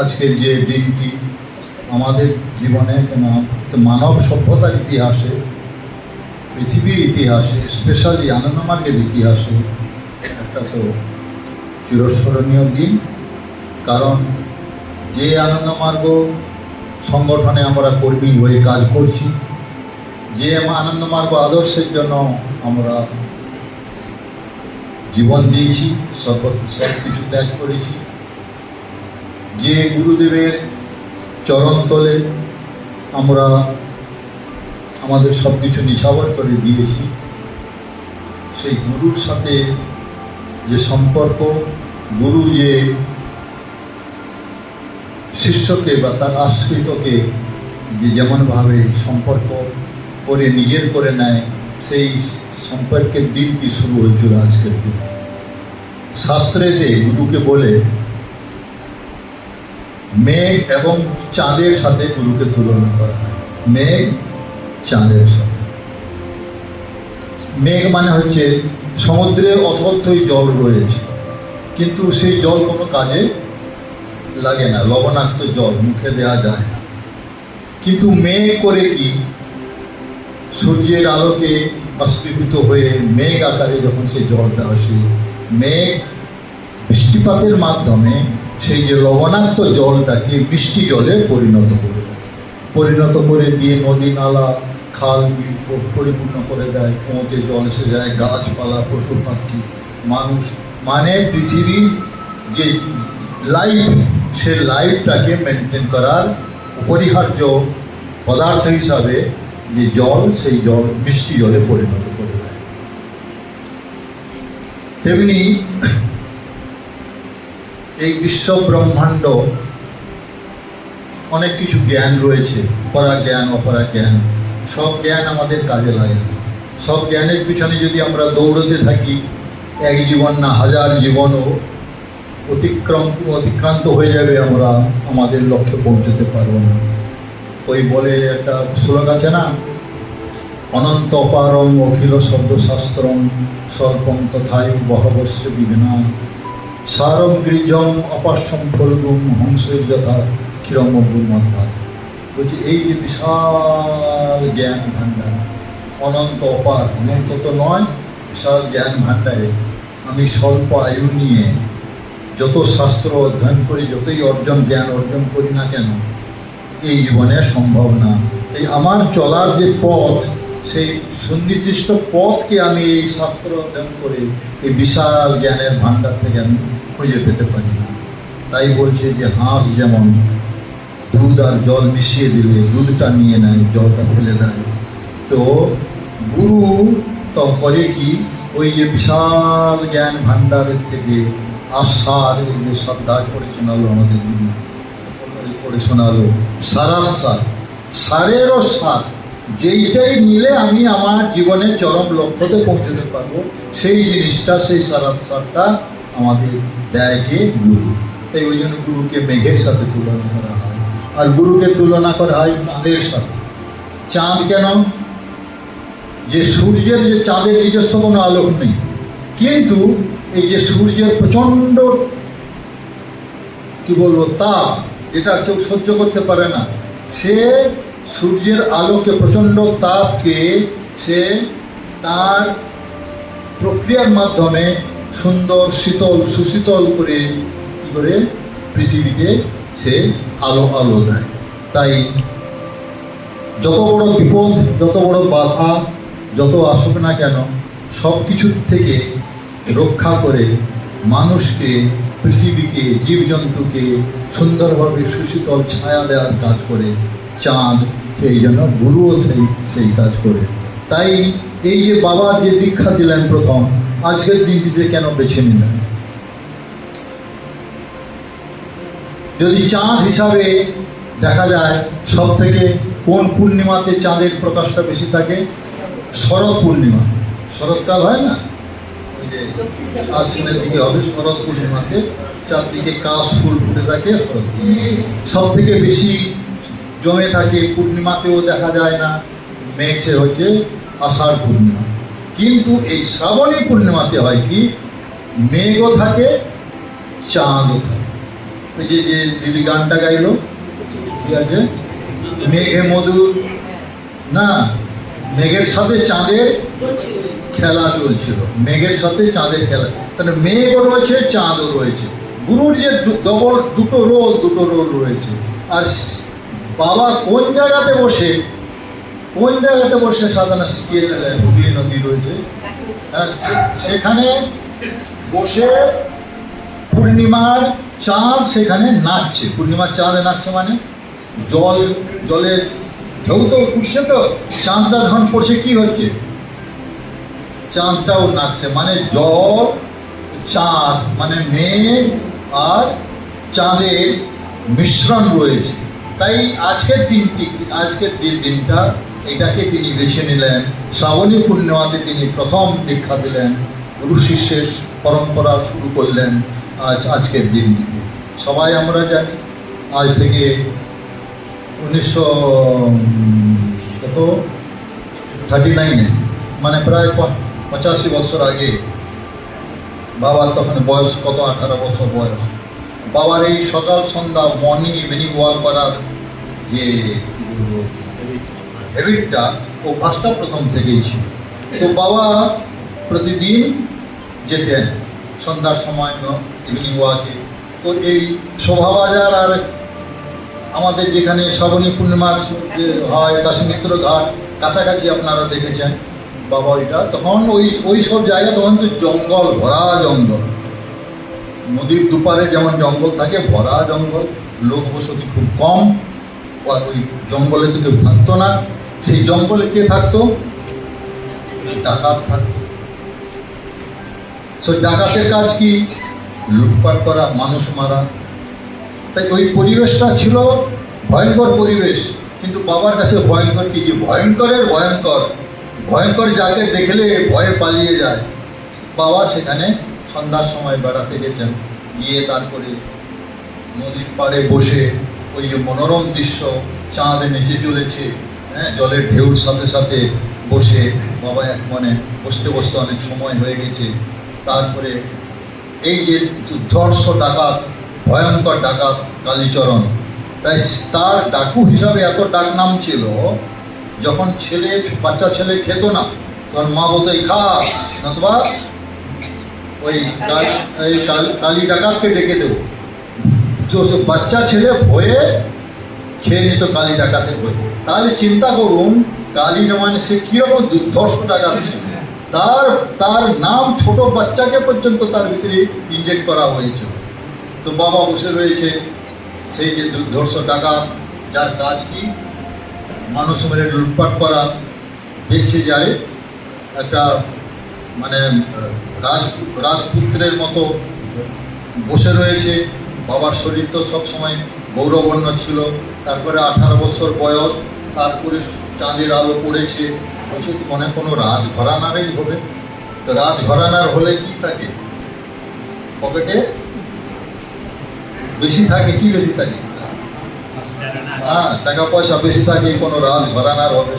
আজকের যে দিনটি আমাদের জীবনে কেন মানব সভ্যতার ইতিহাসে, পৃথিবীর ইতিহাসে স্পেশালি আনন্দমার্গের ইতিহাসে একটা তো চিরস্মরণীয় দিন। কারণ যে আনন্দমার্গ সংগঠনে আমরা কর্মী হয়ে কাজ করছি, যে আনন্দমার্গ আদর্শের জন্য আমরা জীবন দিয়েছি, সর্ব সব কিছু ত্যাগ করেছি। যে গুরুদেবের চরণতলে আমরা আমাদের সব কিছু নিছাবর করে দিয়েছি, সেই গুরুর সাথে যে সম্পর্ক, গুরু যে শিষ্যকে বা তার আশ্রিতকে যে যেমনভাবে সম্পর্ক করে নিজের করে নেয়, সেই সম্পর্কের দিনটি শুরু হয়েছিল আজকের দিনে। শাস্ত্রেতে গুরুকে বলে মেঘ এবং চাঁদের সাথে গুরুকে তুলনা করা হয়। মেঘ, চাঁদের সাথে। মেঘ মানে হচ্ছে সমুদ্রে অথর্থই জল রয়েছে, কিন্তু সেই জল কোনো কাজে লাগে না, লবণাক্ত জল, মুখে দেওয়া যায় না। কিন্তু মেঘ করে কি? সূর্যের আলোকে বাষ্পীভূত হয়ে মেঘ আকারে যখন সেই জলটা আসে, মেঘ বৃষ্টিপাতের মাধ্যমে সেই যে লবণাক্ত জলটাকে মিষ্টি জলে পরিণত করে পরিণত করে দিয়ে নদী নালা, খাল বিল পরিপূর্ণ করে দেয়, পৌঁছে জল এসে যায়, গাছপালা পশু পাখি মানুষ। মানে পৃথিবীর যে লাইফ সে লাইফটাকে মেনটেন করার অপরিহার্য পদার্থ হিসাবে যে জল, সেই জল মিষ্টি জলে পরিণত করে দেয়। তেমনি এই বিশ্ব ব্রহ্মাণ্ড, অনেক কিছু জ্ঞান রয়েছে পরা জ্ঞান অপরা জ্ঞান সব জ্ঞান আমাদের কাজে লাগে। না সব জ্ঞানের পিছনে যদি আমরা দৌড়তে থাকি, এক জীবন না হাজার জীবনও অতিক্রম, অতিক্রান্ত হয়ে যাবে আমরা, আমাদের লক্ষ্যে পৌঁছতে পারব না। ওই বলে একটা শ্লোক আছে না? অনন্ত অপারম অখিল শব্দশাস্ত্রম, স্বল্পম তথায় বহবশ্য বিঘ্না সারম গৃহম অপাস্যম ফলগুম হংসের যথা ক্ষীরমগুর মধ্যা বলছি, এই যে বিশাল জ্ঞান ভাণ্ডার, অনন্ত অপার অনন্ত তো নয়, বিশাল জ্ঞান ভাণ্ডারে আমি স্বল্প আয়ু নিয়ে যত শাস্ত্র অধ্যয়ন করি, যতই অর্জন, জ্ঞান অর্জন করি না কেন, এই জীবনে সম্ভব না। এই আমার চলার যে পথ, সেই সুনির্দিষ্ট পথকে আমি এই শাস্ত্র অধ্যয়ন করে এই বিশাল জ্ঞানের ভাণ্ডার থেকে আমি খুঁজে পেতে পারি। না তাই বলছে যে, হাঁস যেমন দুধ আর জল মিশিয়ে দিলে, দুধটা নিয়ে নেয়, জলটা ফেলে দেয়। তো গুরু তো করে কি, ওই যে বিশাল জ্ঞান ভাণ্ডারের থেকে আশার এই যে শ্রদ্ধা করে শোনালো আমাদের দিদি। করে শোনালো সারার সার, সারেরও সার, যেইটাই নিলে আমি আমার জীবনের চরম লক্ষ্যতে পৌঁছতে পারব, সেই জিনিসটা, সেই সারার সারটা আমাদের দেয় কে গুরু। তাই ওই জন্য গুরুকে মেঘের সাথে তুলনা করা হয়। আর গুরুকে তুলনা করা হয় চাঁদের সাথে। চাঁদ কেন? যে সূর্যের যে চাঁদের নিজস্ব কোনো আলোক নেই। কিন্তু এই যে সূর্যের প্রচণ্ড, কি বলব, তাপ, যেটা কেউ সহ্য করতে পারে না, সে সূর্যের আলোকে প্রচণ্ড তাপকে সে তার প্রক্রিয়ার মাধ্যমে সুন্দর, শীতল, সুশীতল করে কী করে পৃথিবীতে সে আলো আলো দেয়। তাই যত বড় বিপদ, যত বড় বাধা, যত আসুক না কেন সব কিছুর থেকে রক্ষা করে মানুষকে, পৃথিবীকে, জীবজন্তুকে সুন্দরভাবে সুশীতল ছায়া দেওয়ার কাজ করে। চাঁদ সেই জন্য গুরুও সেই সেই কাজ করে। তাই এই যে বাবা যে দীক্ষা দিলেন প্রথম আজকের দিনটিতে কেন বেছে নিলেন? যদি চাঁদ হিসাবে দেখা যায় সব থেকে কোন পূর্ণিমাতে চাঁদের প্রকাশটা বেশি থাকে? শরৎ পূর্ণিমা। শরৎকাল হয় না? আশ্বিনের দিকে হবে শরৎ পূর্ণিমাতে, চারদিকে কাশ ফুল ফুটে থাকে সব থেকে বেশি জমে থাকে পূর্ণিমাতেও দেখা যায় না, মেঘে হচ্ছে আষাঢ় পূর্ণিমা। কিন্তু এই শ্রাবণী পূর্ণিমাতে হয় কি? মেঘও থাকে, চাঁদও থাকে। ওই যে যে দিদি গানটা গাইলো? কি আছে? মেঘে মধুর না, মেঘের সাথে চাঁদের খেলা চলছিল। মেঘের সাথে চাঁদের খেলা। তাহলে মেঘও রয়েছে, চাঁদও রয়েছে। গুরুর যে ডবল দুটো রোল দুটো রোল রয়েছে। আর বাবা কোন জায়গাতে বসে? কোন জায়গাতে বসে সাধনা শিখিয়েছিলেন হুগলি নদী রয়েছে হ্যাঁ, সেখানে বসে পূর্ণিমার চাঁদ সেখানে নাচছে। পূর্ণিমার চাঁদে নাচছে মানে? জল জলের ঢেউ তো উঠছে তো চাঁদটা যখন পড়ছে কি হচ্ছে? চাঁদটাও নাচছে মানে জল চাঁদ মানে মেঘ আর চাঁদের মিশ্রণ রয়েছে। তাই আজকের দিনটি আজকের দিনটা এটাকে তিনি বেছে নিলেন। শ্রাবণী পূর্ণিমাতে তিনি প্রথম দীক্ষা দিলেন। গুরু শিষ্যের পরম্পরা শুরু করলেন আজ আজকের দিনটিতে। সবাই আমরা জানি, আজ থেকে উনিশশো, কত? থার্টি নাইনে মানে প্রায় পঁচাশি বছর আগে বাবার তখন বয়স কত? আঠারো বছর বয়স। বাবার এই সকাল সন্ধ্যা মর্নিং ইভিনিং ওয়াক করার যে হ্যাবিটটা অভ্যাসটা প্রথম থেকেই ছিল। তো বাবা প্রতিদিন যেতেন সন্ধ্যার সময় ইভিনিং ওয়াকে তো এই শোভাবাজার আর আমাদের যেখানে শ্রাবণী পূর্ণিমার হয় কাশীমিত্র ঘাট কাছাকাছি আপনারা দেখেছেন। বাবা ওইটা তখন ওই ওই সব জায়গা তখন তো জঙ্গল ভরা জঙ্গল। নদীর দুপারে যেমন জঙ্গল থাকে ভরা জঙ্গল। লোক বসতি খুব কম। ওই জঙ্গলে তো কেউ থাকতো না। সেই জঙ্গলে কে থাকতো? ডাকাত থাকতো। ডাকাতের কাজ কি? লুটপাট করা মানুষ মারা। তাই ওই পরিবেশটা ছিল ভয়ঙ্কর পরিবেশ। কিন্তু বাবার কাছে ভয়ঙ্কর কি? যে ভয়ঙ্করের ভয়ঙ্কর। ভয়ঙ্কর যাকে দেখলে ভয়ে পালিয়ে যায়। বাবা সেখানে সন্ধ্যার সময় বেড়াতে গেছেন। গিয়ে তারপরে নদীর পাড়ে বসে ওই যে মনোরম দৃশ্য চাঁদ নেচে চলেছে। হ্যাঁ জলের ঢেউর সাথে সাথে বসে বাবা এক মনে বসতে বসতে অনেক সময় হয়ে গেছে। তারপরে এই যে দুর্ধর্ষ ডাকাত, ভয়ঙ্কর ডাকাত কালীচরণ, তাই তার ডাকু হিসাবে এত ডাক নাম ছিল, যখন ছেলে, বাচ্চা ছেলে খেত না, তখন মা বলতো, "এই খা, নতুবা ওই কাল- ডাকাতকে ডেকে দেবো। তো বাচ্চা ছেলে ভয়ে খেয়ে নিত কালী ডাকাতের বই। তাহলে চিন্তা করুন কালী মানে সে কীরকম দুর্ধর্ষ ডাকাত ছিল। তার তার নাম ছোট বাচ্চাকে পর্যন্ত তার ভিতরে ইনজেক্ট করা হয়েছিল তো বাবা বসে রয়েছে সেই যে দুর্ধর্ষ ডাকাত যার কাজ কি? মানুষ মেরে লুটপাট করা দেখছে যায় একটা মানে রাজ রাজপুত্রের মতো বসে রয়েছে। বাবার শরীর তো সবসময় গৌরবর্ণ ছিল। তারপরে আঠারো বছর বয়স, তারপরে চাঁদের আলো পড়েছে। বলছে মনে কোনো রাজ ঘরানারই হবে। তো রাজ ঘরানার হলে কি থাকে? পকেটে? বেশি থাকে, কি বেশি থাকে? হ্যাঁ টাকা পয়সা বেশি থাকে, কোনো রাজ ঘরানার হবে।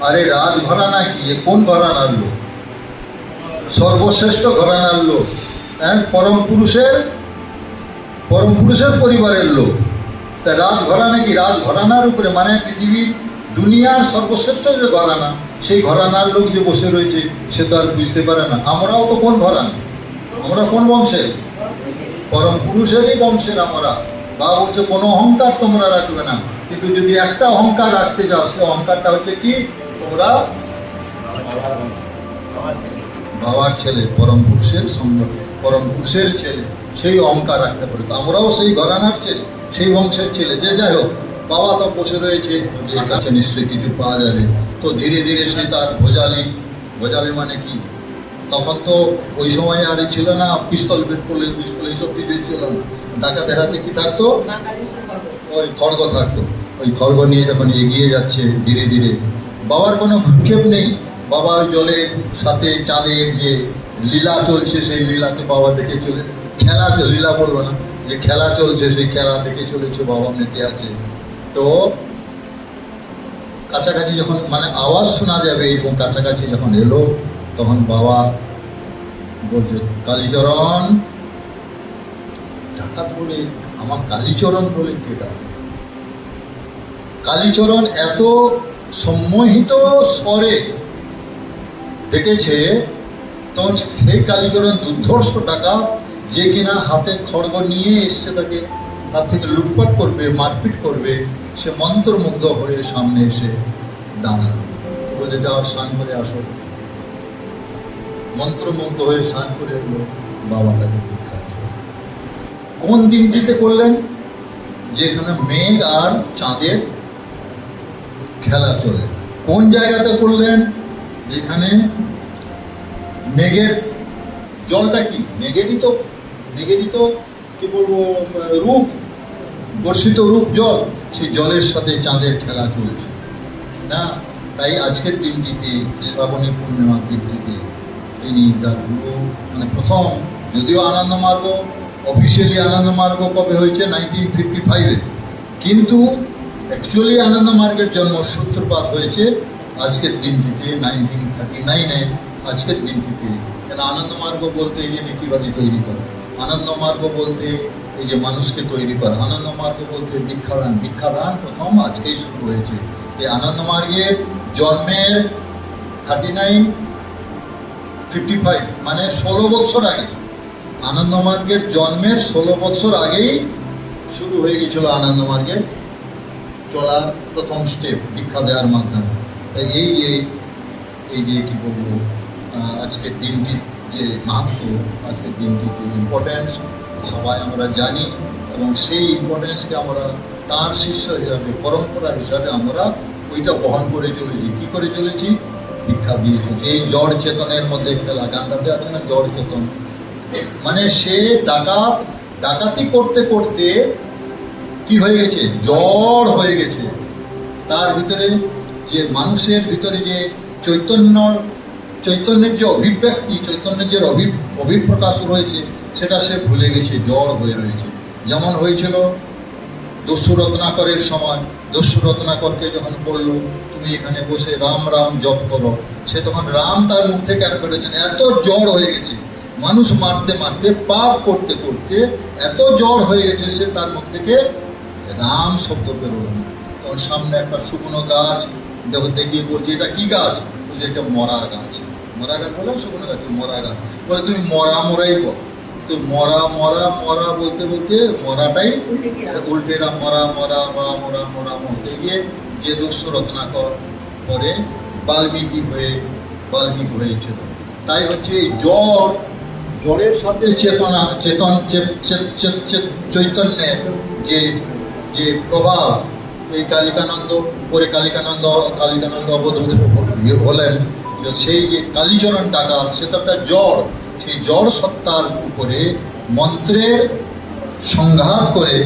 আরে রাজ ঘরানা কি? এ কোন ঘরানার লোক? সর্বশ্রেষ্ঠ ঘরানার লোক। হ্যাঁ পরম পুরুষের? পরম পুরুষের পরিবারের লোক। তা রাজ ঘরানা কি রাজ ঘরানার উপরে? মানে পৃথিবীর দুনিয়ার সর্বশ্রেষ্ঠ যে ঘরানা, সেই ঘরানার লোক যে বসে রয়েছে, সে তো আর বুঝতে পারে না। আমরাও তো কোন ঘরানা? আমরা কোন বংশের? পরম পুরুষেরই বংশের আমরা। বা বলছে, কোনো অহংকার তোমরা রাখবে না। কিন্তু যদি একটা অহংকার রাখতে যাও, সে অহংকারটা হচ্ছে কি? তোমরা বাবার ছেলে, পরম পুরুষের সঙ্গ, পরম পুরুষের ছেলে, সেই অহংকার রাখতে পারে। তো আমরাও সেই ঘরানার ছেলে। সেই বংশের ছেলে। যে যাই হোক বাবা তো বসে রয়েছে এর কাছে নিশ্চয়ই কিছু পাওয়া যাবে। তো ধীরে ধীরে সে তার ভোজালি ভোজালি মানে কি? তখন তো ওই সময় আর ছিল না পিস্তল বের করলে পিস্তল এইসব কিছুই ছিল না। ডাকাতের হাতে কি থাকতো? ওই খড়গ থাকতো। ওই খড়গ নিয়ে যখন এগিয়ে যাচ্ছে ধীরে ধীরে বাবার কোনো ভ্রুক্ষেপ নেই। বাবা ওই জলের সাথে চাঁদের যে লীলা চলছে সেই লীলাতে বাবা দেখে চলে খেলা লীলা বলব না। যে খেলা চলছে, সেই খেলা দেখে চলেছে, বাবা মেতে আছে। তো কাছাকাছি যখন মানে আওয়াজ শোনা যাবে এবং কাছাকাছি যখন এলো, তখন বাবা বলছে, কালীচরণ, ডাকাত বলে, আমার কালীচরণ বলে কেটা? কালীচরণ এত সম্মোহিত স্বরে ডেকেছে তখন সেই কালীচরণ, দুর্ধর্ষ টাকা যে কিনা হাতে খড়গ নিয়ে এসছে তাকে, তার থেকে লুটপাট করবে, মারপিট করবে, সে মন্ত্রমুগ্ধ হয়ে সামনে এসে দাঁড়াল। বলে, যাও, স্নান করে আসো। মন্ত্রমুগ্ধ হয়ে স্নান করে এলো বাবা তাকে দীক্ষা দিল। কোন দিনটিতে করলেন? যেখানে মেঘ আর চাঁদের খেলা চলে। কোন জায়গাতে করলেন? যেখানে মেঘের জলটা কি? মেঘেরই তো মেঘেরই তো কি বলব, রূপ, বর্ষিত রূপ জল, সেই জলের সাথে চাঁদের খেলা চলছে। না, তাই আজকের দিনটিতে, শ্রাবণী পূর্ণিমার দিনটিতে, তিনি তার গুরু মানে প্রথম, যদিও আনন্দ মার্গ অফিসিয়ালি আনন্দ মার্গ কবে হয়েছে? নাইনটিন ফিফটি ফাইভে কিন্তু অ্যাকচুয়ালি আনন্দ মার্গের জন্ম সূত্রপাত হয়েছে আজকের দিনটিতে নাইনটিন থার্টি নাইনে আজকের দিনটিতে। কেন আনন্দ মার্গ বলতে এই যে নীতিবাদী তৈরি করা? আনন্দ মার্গ বলতে এই যে মানুষকে তৈরি করা, আনন্দ মার্গ বলতে দীক্ষাদান দীক্ষাদান প্রথম আজকেই শুরু হয়েছে। এই আনন্দ মার্গের জন্মের থার্টি নাইন ফিফটি ফাইভ মানে ষোলো বছর আগে, আনন্দ মার্গের জন্মের ষোলো বছর আগেই শুরু হয়ে গেছিল আনন্দ মার্গের চলার প্রথম স্টেপ দীক্ষা দেওয়ার মাধ্যমে। তাই এই এই যে কী বলব আজকের দিনটি যে মাহাত্ম আজকের দিনটির ইম্পর্ট্যান্স সবাই আমরা জানি এবং সেই ইম্পর্ট্যান্সকে আমরা তার শিষ্য হিসাবে, পরম্পরা হিসাবে আমরা ওইটা বহন করে চলেছি। কী করে চলেছি? দীক্ষা দিয়ে চলেছি। এই জড় চেতনের মধ্যে খেলা গানটাতে আছে না জড় চেতন। মানে সে ডাকাত, ডাকাতি করতে করতে কি হয়ে গেছে? জ্বর হয়ে গেছে। তার ভিতরে যে মানুষের ভিতরে যে চৈতন্য চৈতন্যের যে অভিব্যক্তি, চৈতন্যের যে অভি অভিপ্রকাশ রয়েছে, সেটা সে ভুলে গেছে জ্বর হয়ে রয়েছে। যেমন হয়েছিল দস্যু রত্নাকরের সময়। দস্যু রত্নাকরকে যখন বলল, তুমি এখানে বসে রাম রাম জপ করো। সে তখন রাম তার মুখ থেকে আর করেছেন এত জ্বর হয়ে গেছে। মানুষ মারতে মারতে, পাপ করতে করতে এত জ্বর হয়ে গেছে সে তার মুখ থেকে রাম শব্দ বেরোলো না। তখন সামনে একটা শুকনো গাছ, দেখো, দেখিয়ে বলছি, এটা কি গাছ? বলছে, এটা মরা গাছ। মরা গাছ বলে শুকনো গাছ মরা গাছ। বলে তুমি মরা মরাই বল তো মরা মরা মরা বলতে বলতে মরাটাই উল্টে রা মরা মরা মরা মরা মরা মরতে গিয়ে যে দুঃস্থ রত্নাকর পরে বাল্মীকি হয়ে বাল্মীকি হয়েছিল তাই হচ্ছে এই জ্বর জ্বরের সাথে চেতনা। চেতন চৈতন্যের যে যে প্রভাব এই কালিকানন্দ পরে কালিকানন্দ কালিকানন্দ অবধূত হলেন সেই যে কালীচরণ ডাকাত সে তো একটা জ্বর। সেই জ্বর সত্তার উপরে মন্ত্রের সংঘাত করে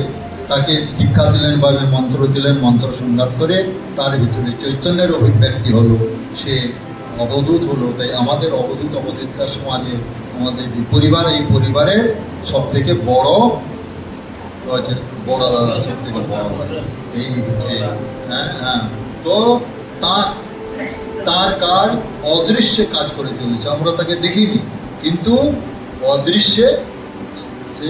তাকে দীক্ষা দিলেন বা মন্ত্র দিলেন, মন্ত্র সংঘাত করে তার ভিতরে চৈতন্যের অভিব্যক্তি হলো, সে অবধূত হলো। তাই আমাদের অবধূত অবধূতিকা সমাজে আমাদের যে পরিবার, এই পরিবারের সব থেকে বড় বড় দাদা সব থেকে বড় ভাই। এই হচ্ছে হ্যাঁ হ্যাঁ। তো তার তার কাজ অদৃশ্যে কাজ করে চলেছে আমরা তাকে দেখিনি। কিন্তু অদৃশ্যে সে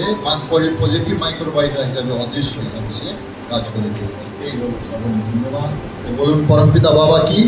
পজিটিভ মাইক্রোবাইটা হিসাবে অদৃশ্য হিসাবে সে কাজ করে চলেছে এই বলুন ধন্যবাদ বলুন পরমপিতা বাবা কি?